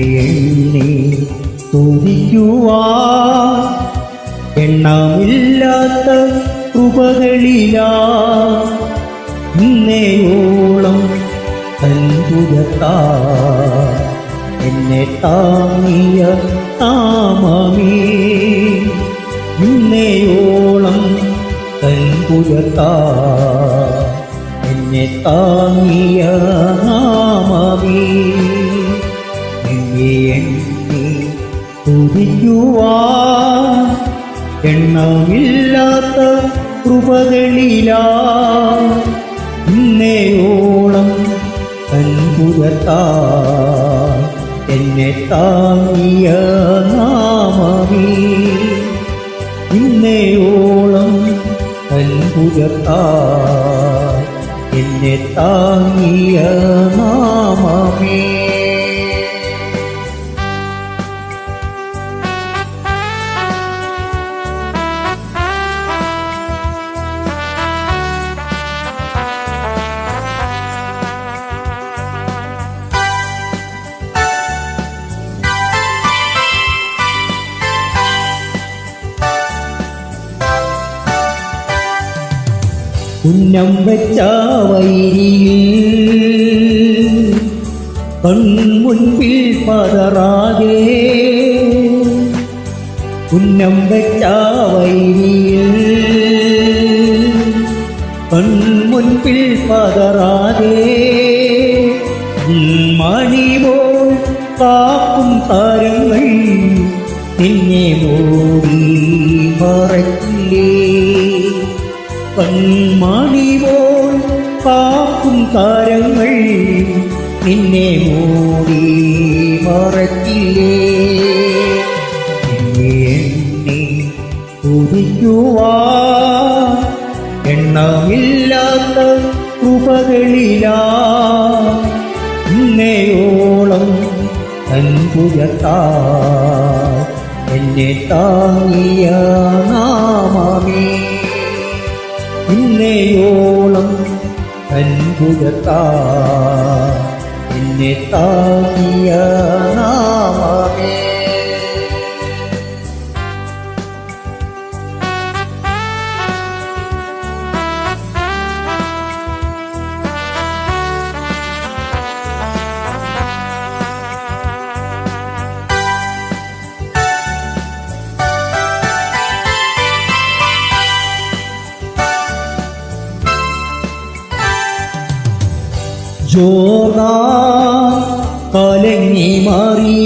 എണ്ണി തുതിക്കുവാ എണ്ണമില്ലാത്ത കൃപകളിലാ ഇന്നേയോളം അത്ഭുതത്താ. എന്നെ താങ്ങിയ താമമേ ഇന്നേയോളം അത്ഭുതത്താ. എന്നെ താങ്ങിയ കൃപകളിലാ ഇന്നയോളം എന്നെ താങ്ങിയ നാമമേ. ഇന്നേയോളം അത്ഭുതത്താ. എന്നെ താങ്ങിയ നാമമേ. ഉന്നം വെച്ച വൈരിയിൽ കൺമുൻപിൽ പതറാതെ ഉന്നം വെച്ച വൈരിയിൽ കൺമുൻപിൽ പതറാതെ മണിപോൽ കാക്കും താരങ്ങൾ നിന്നെ മൂടി മറക്കില്ലേ കൺമണി പോൽ കാക്കും താരങ്ങൾ നിന്നെ മൂടി മറക്കില്ലേ എന്നെ കുറിക്കുവാ. എണ്ണമില്ലാത്ത കൃപകളിലാ. ഇന്നയോളം അൻപുരത്താ എന്നെ താങ്ങിയ നാമമേ ഇന്നയോളം അൻപുരത്താ എന്നെ താങ്ങിയ നാമമേ ജോറാ കലങ്ങി മാറി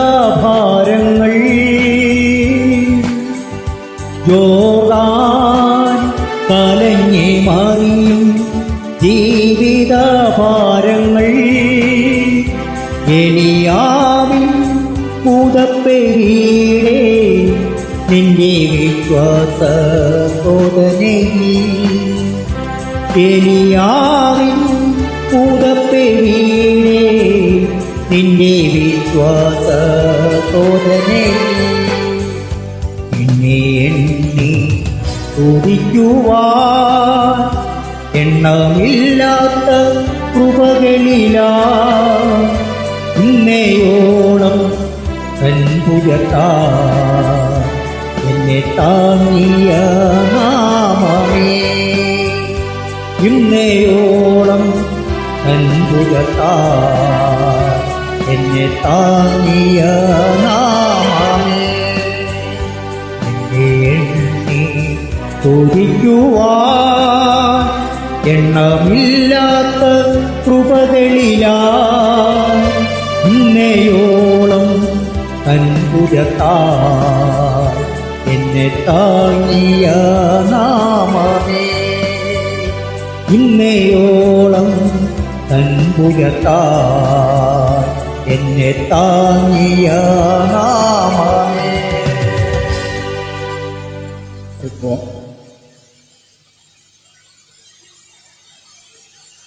ജീവിതാഭാരങ്ങൾ ജോറാൻ കലങ്ങി മാറി ജീവിതാഭാരങ്ങൾ എലിയാവിൻ പുതപ്പെരീടെ നിന്റെ വിശ്വാസ എലിയാവിൻ പുതപ്പെരീടെ നിന്റെ വിശ്വാസ തോതനെ നിന്നെ എണ്ണി തുതിക്കുവാ എണ്ണമില്ലാത്ത കൃപകളിലാ ഇന്നയോളം കൺപുരത്താ എന്നെ താങ്ങിയ ഇന്നയോളം അൻപുക എന്നെ താങ്ങിയ നാമേ. എണ്ണി സ്തുതിക്കുവാ എണ്ണമില്ലാത്ത കൃപകളിലാ ഇന്നയോളം അൻപുക എന്നെ താങ്ങിയ നാമമേ ഇന്നയോളം അൻപുജത്താ എന്നെ താങ്ങിയ